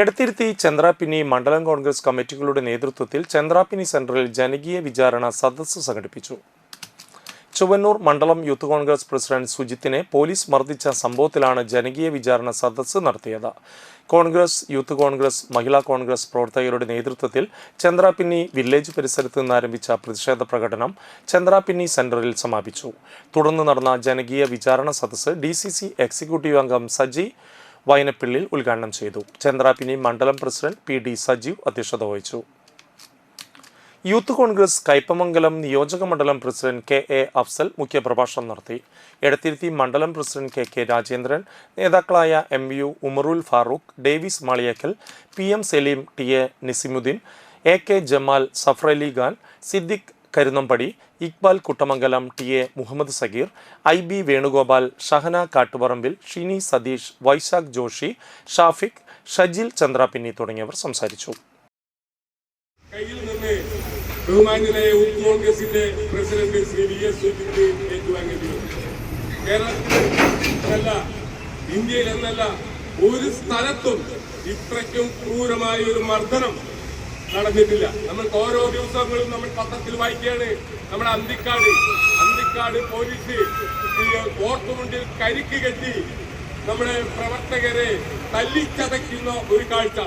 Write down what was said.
എടത്തിരുത്തി ചന്ദ്രാപ്പിനി മണ്ഡലം കോൺഗ്രസ് കമ്മിറ്റികളുടെ നേതൃത്വത്തിൽ ചന്ദ്രാപ്പിനി സെന്ററിൽ ജനകീയ വിചാരണ സദസ്സ് സംഘടിപ്പിച്ചു. ചുവന്നൂർ മണ്ഡലം യൂത്ത് കോൺഗ്രസ് പ്രസിഡന്റ് സുജിത്തിനെ പോലീസ് മർദ്ദിച്ച സംഭവത്തിലാണ് ജനകീയ വിചാരണ സദസ്സ് നടത്തിയത്. കോൺഗ്രസ് യൂത്ത് കോൺഗ്രസ് മഹിളാ കോൺഗ്രസ് പ്രവർത്തകരുടെ നേതൃത്വത്തിൽ ചന്ദ്രാപിന്നി വില്ലേജ് പരിസരത്ത് നിന്ന് ആരംഭിച്ച പ്രതിഷേധ പ്രകടനം ചന്ദ്രാപിന്നി സെന്ററിൽ സമാപിച്ചു. തുടർന്ന് നടന്ന ജനകീയ വിചാരണ സദസ്സ് ഡി എക്സിക്യൂട്ടീവ് അംഗം സജി വയനപ്പിള്ളിൽ ഉദ്ഘാടനം ചെയ്തു. ചെന്ദ്രാപിനി മണ്ഡലം പ്രസിഡന്റ് പി ഡി സജീവ് അധ്യക്ഷത വഹിച്ചു. യൂത്ത് കോൺഗ്രസ് കയ്പമംഗലം നിയോജക മണ്ഡലം പ്രസിഡന്റ് കെ എ അഫ്സൽ മുഖ്യപ്രഭാഷണം നടത്തി. എടത്തിരുത്തി മണ്ഡലം പ്രസിഡന്റ് കെ കെ രാജേന്ദ്രൻ നേതാക്കളായ M U Umarul Farooq Davis Maliyakkal P M Saleem T A Nizimuddin A K Jamal Safrali Khan Siddique Karunnampadi Iqbal Kuttamangalam T A Muhammad Sagheer I B Venugopal Shahana Kattuparambil Shini Satheesh Vaisakh Joshi Shafiq Shajil Chandrapinni തുടങ്ങിയവർ സംസാരിച്ചു. കയ്യിൽ നിന്ന് ബഹുമാന്യനായ youth കോൺഗ്രസിന്റെ president Shri V S Sujith എന്നല്ല ഒരു സ്ഥലത്തും ഇത്രയ്ക്കും ക്രൂരമായ ഒരു മർദ്ദനം നടന്നിട്ടില്ല. നമ്മൾക്ക് ഓരോ ദിവസങ്ങളും നമ്മൾ പത്രത്തിൽ വായിക്കുകയാണ്. നമ്മുടെ അന്തിക്കാട് അന്തിക്കാട് പോലീസ് ഈ കോർട്ടുമുണ്ടിൽ കരിക്ക് കെട്ടി നമ്മുടെ പ്രവർത്തകരെ തല്ലിച്ചതയ്ക്കുന്ന ഒരു കാഴ്ച.